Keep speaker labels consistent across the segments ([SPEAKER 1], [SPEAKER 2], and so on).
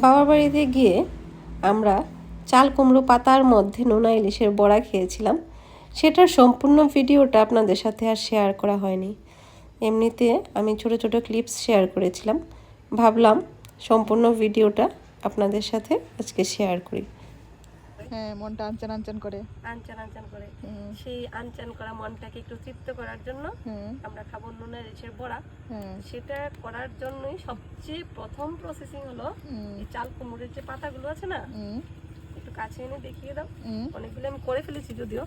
[SPEAKER 1] বাবার বাড়িতে গিয়ে আমরা চাল কুমড়ো পাতার মধ্যে নোনা ইলিশের বড়া খেয়েছিলাম। সেটার সম্পূর্ণ ভিডিওটা আপনাদের সাথে আর শেয়ার করা হয়নি। এমনিতে আমি ছোট ছোট ক্লিপস শেয়ার করেছিলাম। ভাবলাম সম্পূর্ণ ভিডিওটা আপনাদের সাথে আজকে শেয়ার করি।
[SPEAKER 2] হ্যাঁ মনটা আনচান আনচান করে।
[SPEAKER 1] আনচান আনচান করে। সেই আনচান করা মনটাকে একটু তৃপ্ত করার জন্য আমরা খাব নোনা ইলিশের বড়া। সেটা করার জন্যই সবচেয়ে প্রথম প্রসেসিং হলো এই চাল কুমড়োর যে পাতাগুলো আছে না একটু কাছে এনে দেখিয়ে দাও। অনেকগুলো আমি করে ফেলেছি যদিও।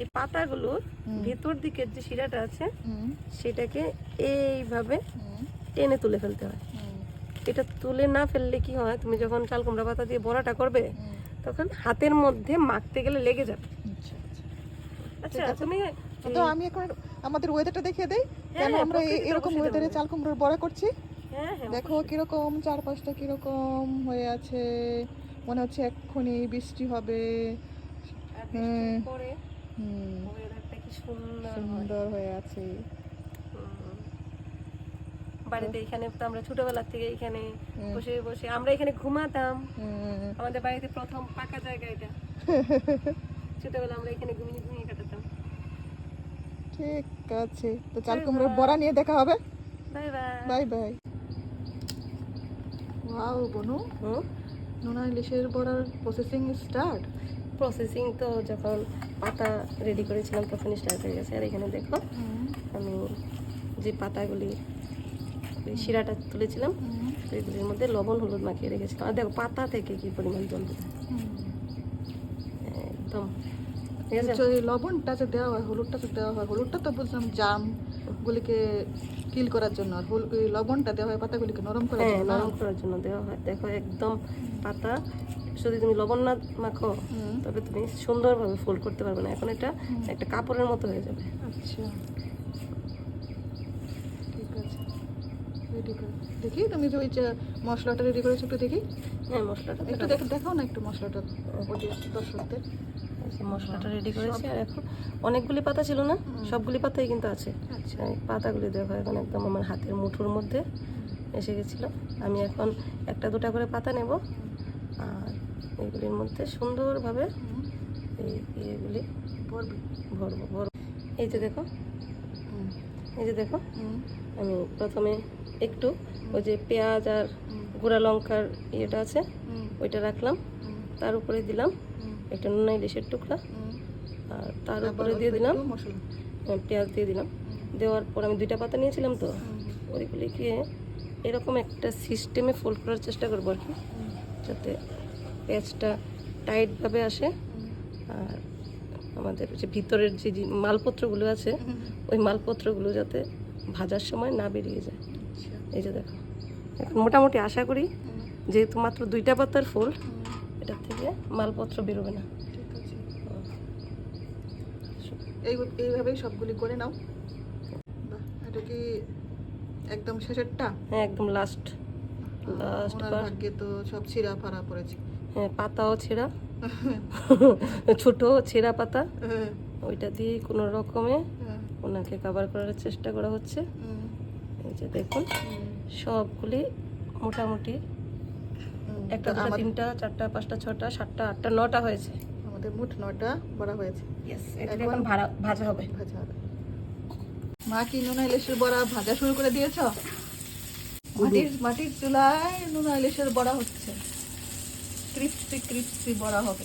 [SPEAKER 1] এই পাতাগুলোর ভেতর দিকের যে শিরাটা আছে সেটাকে এইভাবে টেনে তুলে ফেলতে হয়। এটা তুলে না ফেললে কি হয় তুমি যখন চাল কুমড়া পাতা দিয়ে বড়াটা করবে। তখন হাতের মধ্যে মাখতে গেলে লেগে যাবে।
[SPEAKER 2] আচ্ছা, আচ্ছা।
[SPEAKER 1] আচ্ছা তুমি
[SPEAKER 2] তো আমি এখন আমাদের ওয়েদারটা দেখিয়ে দেই।
[SPEAKER 1] হ্যাঁ,
[SPEAKER 2] কেন
[SPEAKER 1] হ্যাঁ,
[SPEAKER 2] আমরা এরকম ওয়েদারে চাল কুমড়োর বড়া করছি?
[SPEAKER 1] হ্যাঁ
[SPEAKER 2] দেখো কীরকম চারপাশটা কীরকম হয়ে আছে। মনে হচ্ছে এক্ষুনি বৃষ্টি হবে।
[SPEAKER 1] সুন্দর হয়ে
[SPEAKER 2] আছে।
[SPEAKER 1] বাড়িতে এখানে তো আমরা ছোটবেলা থেকে এখানে বসে বসে আমরা এখানে ঘুমাতাম। আমাদের বাড়িতে প্রথম পাকা জায়গা এটা। ছোটবেলা আমরা এখানে ঘুমিয়ে ঘুমিয়ে কাটাতাম।
[SPEAKER 2] ঠিক আছে। তো চাল কুমড়োর বড়া নিয়ে দেখা হবে।
[SPEAKER 1] Bye bye.
[SPEAKER 2] Bye bye. Wow বনু। নোনা ইলিশের বড়ার প্রসেসিং স্টার্ট
[SPEAKER 1] প্রসেসিং তো যখন পাতা রেডি করেছিলাম তখন স্টার্ট হয়ে গেছে। আর এখানে দেখো আমি যে পাতাগুলি শিরাটা তুলেছিলাম। সেগুলির মধ্যে লবণ হলুদ মাখিয়ে রেখেছিলাম। আর দেখো পাতা থেকে কি পরিমাণ জল দিতে একদম। ঠিক
[SPEAKER 2] লবণটা যে দেওয়া হয় হলুদটা যে দেওয়া হয় হলুদটা তো বুঝলাম জাম গুলিকে কিল করার জন্য। আর লবণটা দেওয়া হয় পাতাগুলিকে নরম করার
[SPEAKER 1] হ্যাঁ
[SPEAKER 2] জন্য।
[SPEAKER 1] নরম করার জন্য দেওয়া হয়। দেখো একদম পাতা। যদি তুমি লবণ না মাখো তবে তুমি সুন্দরভাবে ফোল্ড করতে পারবে না। এখন এটা একটা কাপড়ের মতো হয়ে যাবে।
[SPEAKER 2] আচ্ছা ঠিক আছে রেডি করে দেখি তুমি যে ওই যে মশলাটা রেডি করেছ একটু দেখি।
[SPEAKER 1] হ্যাঁ মশলাটা
[SPEAKER 2] একটু
[SPEAKER 1] দেখো।
[SPEAKER 2] দেখো দেখাও না একটু মশলাটা দর্শকদের।
[SPEAKER 1] মশলাটা রেডি করেছি আর এখন অনেকগুলি পাতা ছিল না? সবগুলি পাতাই কিন্তু আছে।
[SPEAKER 2] আচ্ছা।
[SPEAKER 1] পাতাগুলি দেখো এখন একদম আমার হাতের মুঠোর মধ্যে এসে গেছিল। আমি এখন একটা দুটা করে পাতা নেব। আর এগুলির মধ্যে সুন্দরভাবে এই ইয়েগুলি
[SPEAKER 2] বলবি
[SPEAKER 1] ভরবো ভরবো। এই যে দেখো এই যে দেখো আমি প্রথমে একটু ওই যে পেঁয়াজ আর গুঁড়া লঙ্কার ইয়েটা আছে ওইটা রাখলাম তার উপরে দিলাম একটা নুনা ইলিশের টুকরা আর তার উপরে দিয়ে দিলাম
[SPEAKER 2] একটু
[SPEAKER 1] পেঁয়াজ দিয়ে দিলাম দেওয়ার পর আমি দুইটা পাতা নিয়েছিলাম তো ওইগুলিকে এরকম একটা সিস্টেমে ফোল্ড করার চেষ্টা করব আর কি যাতে পেঁয়াজটা টাইটভাবে আসে আর আমাদের যে ভিতরের যে মালপত্রগুলো আছে ওই মালপত্রগুলো যাতে ভাজার সময় না বেরিয়ে যায়। এই যে দেখো। এখন মোটামুটি আশা করি যেহেতু মাত্র দুইটা পাতার ফুল এটার থেকে মালপত্র বেরোবে না।
[SPEAKER 2] ঠিক আছে। এই এইভাবেই সবগুলি করে নাও। এটা কি একদম শেষেরটা?
[SPEAKER 1] হ্যাঁ একদম লাস্ট লাস্ট
[SPEAKER 2] ভাগ্যে তো সব ছিঁড়া ফাড়া পড়েছে।
[SPEAKER 1] হ্যাঁ পাতাও ছেঁড়া ছোট ছেঁড়া পাতা।
[SPEAKER 2] হ্যাঁ,
[SPEAKER 1] ওইটা দিয়ে কোনো রকমে
[SPEAKER 2] হ্যাঁ,
[SPEAKER 1] ওনাকে কভার করার চেষ্টা করা হচ্ছে। এই যে দেখুন সবগুলি মোটামুটি একটা দুটা তিনটা চারটা পাঁচটা ছটা সাতটা আটটা নটা হয়েছে।
[SPEAKER 2] আমাদের মোট নয়টা বড়া হয়েছে। এখন
[SPEAKER 1] ভাজা হবে।
[SPEAKER 2] ভাজা হবে। মা কি নুনা ইলিশের বড়া ভাজা শুরু করে দিয়েছ? মাটির মাটির চুলায় নুনা ইলিশের বড়া হচ্ছে। ক্রিপসি ক্রিপসি বড়া হবে।